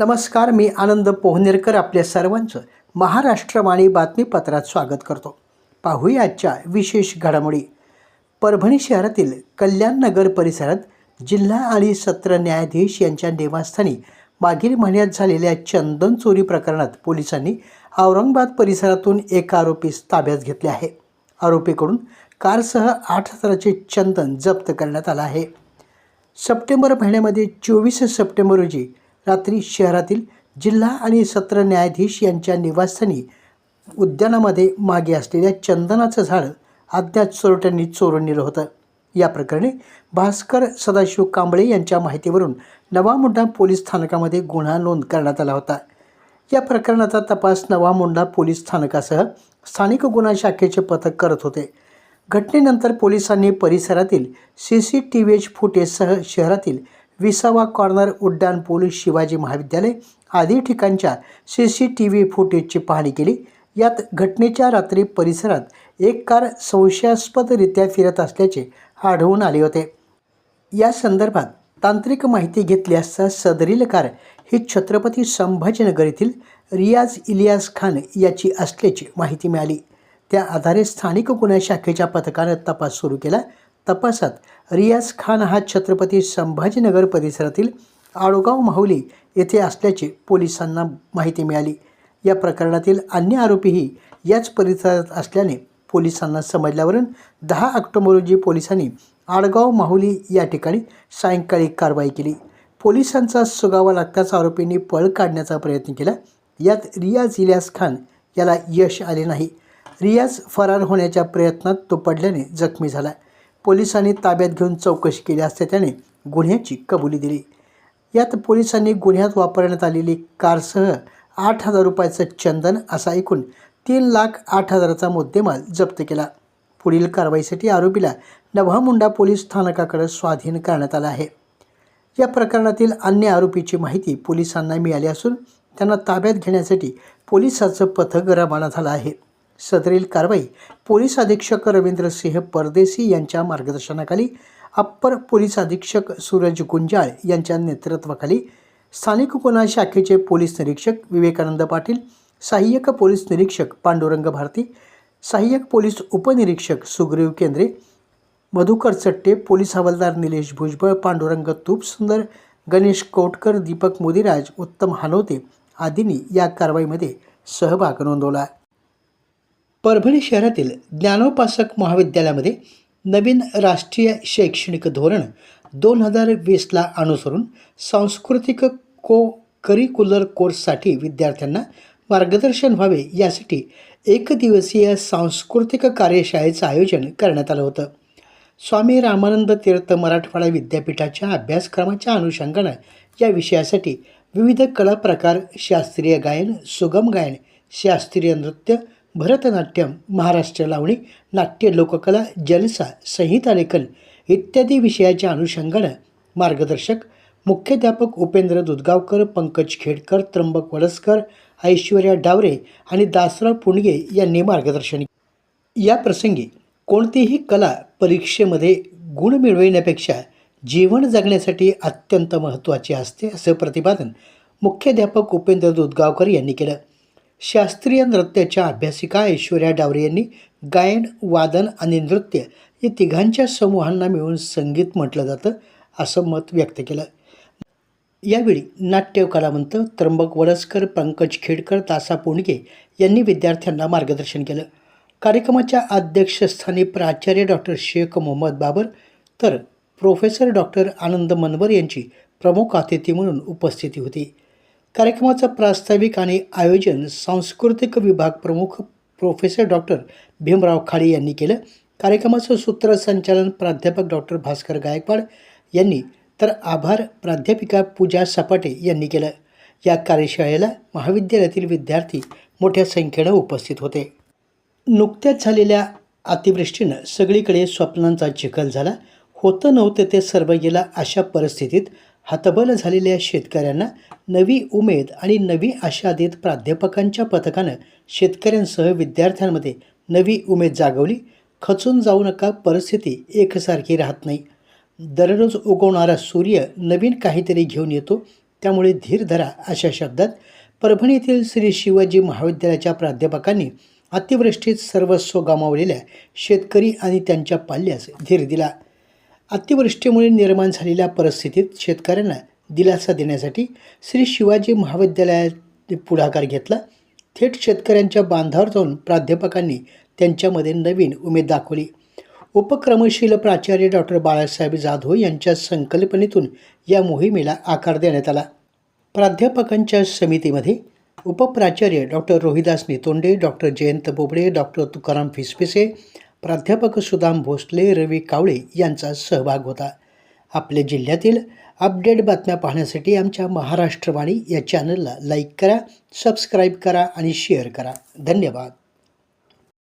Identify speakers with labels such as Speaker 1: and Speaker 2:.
Speaker 1: नमस्कार मी आनंद पोहनेरकर आपल्या सर्वांचं महाराष्ट्रवाणी बातमीपत्रात स्वागत करतो पाहूया आजच्या विशेष घडामोडी परभणी शहरातील कल्याण नगर परिसरात जिल्हा आणि सत्र न्यायाधीश यांच्या निवासस्थानी मागील महिन्यात झालेल्या चंदन चोरी प्रकरणात पोलिसांनी औरंगाबाद परिसरातून एक आरोपीस ताब्यात घेतले आहे आरोपीकडून कारसह आठ हजाराचे चंदन जप्त करण्यात आलं आहे सप्टेंबर महिन्यामध्ये चोवीस सप्टेंबर रोजी रात्री शहरातील जिल्हा आणि सत्र न्यायाधीश यांच्या निवासस्थानी उद्यानामध्ये मागे असलेल्या चंदनाचं झाड अज्ञात चोरट्यांनी चोरून नेलं होतं या प्रकरणी भास्कर सदाशिव कांबळे यांच्या माहितीवरून नवा मुंडा पोलीस स्थानकामध्ये गुन्हा नोंद करण्यात आला होता या प्रकरणाचा तपास नवा मुंडा पोलीस स्थानकासह स्थानिक गुन्हा शाखेचे पथक करत होते घटनेनंतर पोलिसांनी परिसरातील C C T V H फुटेजसह शहरातील विसावा कॉर्नर उड्डाण पोलीस शिवाजी महाविद्यालय आदी ठिकाणच्या सी सी टी व्ही फुटेजची पाहणी केली यात घटनेच्या रात्री परिसरात एक कार संशयास्पदरित्या फिरत असल्याचे आढळून आले होते या संदर्भात तांत्रिक माहिती घेतली असता सदरील कार ही छत्रपती संभाजीनगर येथील रियाज इलियास खान याची असल्याची माहिती मिळाली त्या आधारे स्थानिक गुन्हे शाखेच्या पथकानं तपास सुरू केला तपासात रियाज खान हा छत्रपती संभाजीनगर परिसरातील आडगाव माहुली येथे असल्याचे पोलिसांना माहिती मिळाली या प्रकरणातील अन्य आरोपीही याच परिसरात असल्याने पोलिसांना समजल्यावरून दहा ऑक्टोबर रोजी पोलिसांनी आडगाव माहुली या ठिकाणी सायंकाळी कारवाई केली पोलिसांचा सुगावा लागताच आरोपींनी पळ काढण्याचा प्रयत्न केला यात रियाज इलियास खान याला यश आले नाही रियाज फरार होण्याच्या प्रयत्नात तो पडल्याने जखमी झाला पोलिसांनी ताब्यात घेऊन चौकशी केली असते त्याने गुन्ह्याची कबुली दिली यात पोलिसांनी गुन्ह्यात वापरण्यात आलेली कारसह आठ हजार रुपयाचं चंदन असा ऐकून तीन लाख आठ हजाराचा मुद्देमाल जप्त केला पुढील कारवाईसाठी आरोपीला नभामुंडा पोलीस स्थानकाकडे स्वाधीन करण्यात आलं आहे या प्रकरणातील अन्य आरोपीची माहिती पोलिसांना मिळाली असून त्यांना ताब्यात घेण्यासाठी पोलिसाचं पथक रवाना झालं आहे सदरील कारवाई पोलीस अधीक्षक रवींद्र सिंह परदेशी यांच्या मार्गदर्शनाखाली अप्पर पोलीस अधीक्षक सूरज गुंजाळ यांच्या नेतृत्वाखाली स्थानिक गुन्हा शाखेचे पोलीस निरीक्षक विवेकानंद पाटील सहाय्यक पोलीस निरीक्षक पांडुरंग भारती सहाय्यक पोलीस उपनिरीक्षक सुग्रीव केंद्रे मधुकर चट्टे पोलीस हवालदार निलेश भुजबळ पांडुरंग तुपसुंदर गणेश कोटकर दीपक मोदीराज उत्तम हानोते आदींनी या कारवाईमध्ये सहभाग नोंदवला परभणी शहरातील ज्ञानोपासक महाविद्यालयामध्ये नवीन राष्ट्रीय शैक्षणिक धोरण दोन हजार वीसला अनुसरून सांस्कृतिक को करिक्युलर कोर्ससाठी विद्यार्थ्यांना मार्गदर्शन व्हावे यासाठी एक दिवसीय सांस्कृतिक कार्यशाळेचं आयोजन करण्यात आलं होतं स्वामी रामानंद तीर्थ मराठवाडा विद्यापीठाच्या अभ्यासक्रमाच्या अनुषंगानं या विषयासाठी विविध कला प्रकार शास्त्रीय गायन सुगम गायन शास्त्रीय नृत्य भरतनाट्यम महाराष्ट्र लावणी नाट्य लोककला जलसा संहिता लेखन इत्यादी विषयाच्या अनुषंगानं मार्गदर्शक मुख्याध्यापक उपेंद्र दुधगावकर पंकज खेडकर त्र्यंबक वडसकर ऐश्वर्या डावरे आणि दासराव पुंडगे यांनी मार्गदर्शन या प्रसंगी कोणतीही कला परीक्षेमध्ये गुण मिळविण्यापेक्षा जीवन जगण्यासाठी अत्यंत महत्त्वाची असते असं प्रतिपादन मुख्याध्यापक उपेंद्र दुधगावकर यांनी केलं शास्त्रीय नृत्याच्या अभ्यासिका ऐश्वर्या डावरे यांनी गायन वादन आणि नृत्य हे तिघांच्या समूहांना मिळून संगीत म्हटलं जातं असं मत व्यक्त केलं यावेळी नाट्य कलावंत त्र्यंबक वडसकर पंकज खेडकर तासा पोंडके यांनी विद्यार्थ्यांना मार्गदर्शन केलं कार्यक्रमाच्या अध्यक्षस्थानी प्राचार्य डॉक्टर शेख मोहम्मद बाबर तर प्रोफेसर डॉक्टर आनंद मनवर यांची प्रमुख अतिथी म्हणून उपस्थिती होती कार्यक्रमाचं प्रास्ताविक आणि आयोजन सांस्कृतिक विभाग प्रमुख प्रोफेसर डॉक्टर भीमराव खाडे यांनी केलं कार्यक्रमाचं सूत्रसंचालन प्राध्यापक डॉक्टर भास्कर गायकवाड यांनी तर आभार प्राध्यापिका पूजा सपाटे यांनी केलं या कार्यशाळेला महाविद्यालयातील विद्यार्थी मोठ्या संख्येनं उपस्थित होते नुकत्याच झालेल्या अतिवृष्टीनं सगळीकडे स्वप्नांचा चिखल झाला होतं नव्हतं ते सर्व गेलं अशा परिस्थितीत हतबल झालेल्या शेतकऱ्यांना नवी उमेद आणि नवी आशा देत प्राध्यापकांच्या पथकानं शेतकऱ्यांसह विद्यार्थ्यांमध्ये नवी उमेद जागवली खचून जाऊ नका परिस्थिती एकसारखी राहत नाही दररोज उगवणारा सूर्य नवीन काहीतरी घेऊन येतो त्यामुळे धीर धरा अशा शब्दात परभणीतील श्री शिवाजी महाविद्यालयाच्या प्राध्यापकांनी अतिवृष्टीत सर्वस्व गमावलेल्या शेतकरी आणि त्यांच्या पाल्यास धीर दिला अतिवृष्टीमुळे निर्माण झालेल्या परिस्थितीत शेतकऱ्यांना दिलासा देण्यासाठी श्री शिवाजी महाविद्यालयात पुढाकार घेतला थेट शेतकऱ्यांच्या बांधावर जाऊन प्राध्यापकांनी त्यांच्यामध्ये नवीन उमेद दाखवली उपक्रमशील प्राचार्य डॉक्टर बाळासाहेब जाधव यांच्या संकल्पनेतून या मोहिमेला आकार देण्यात आला प्राध्यापकांच्या समितीमध्ये उपप्राचार्य doctor Rohidas Nitonde doctor Jayant Bobde doctor Tukaram Fisfise प्राध्यापक सुदाम भोसले रवी कावळे यांचा सहभाग होता आपल्या जिल्ह्यातील अपडेट बातम्या पाहण्यासाठी आमच्या महाराष्ट्रवाणी या चॅनलला लाईक करा सबस्क्राईब करा आणि शेअर करा धन्यवाद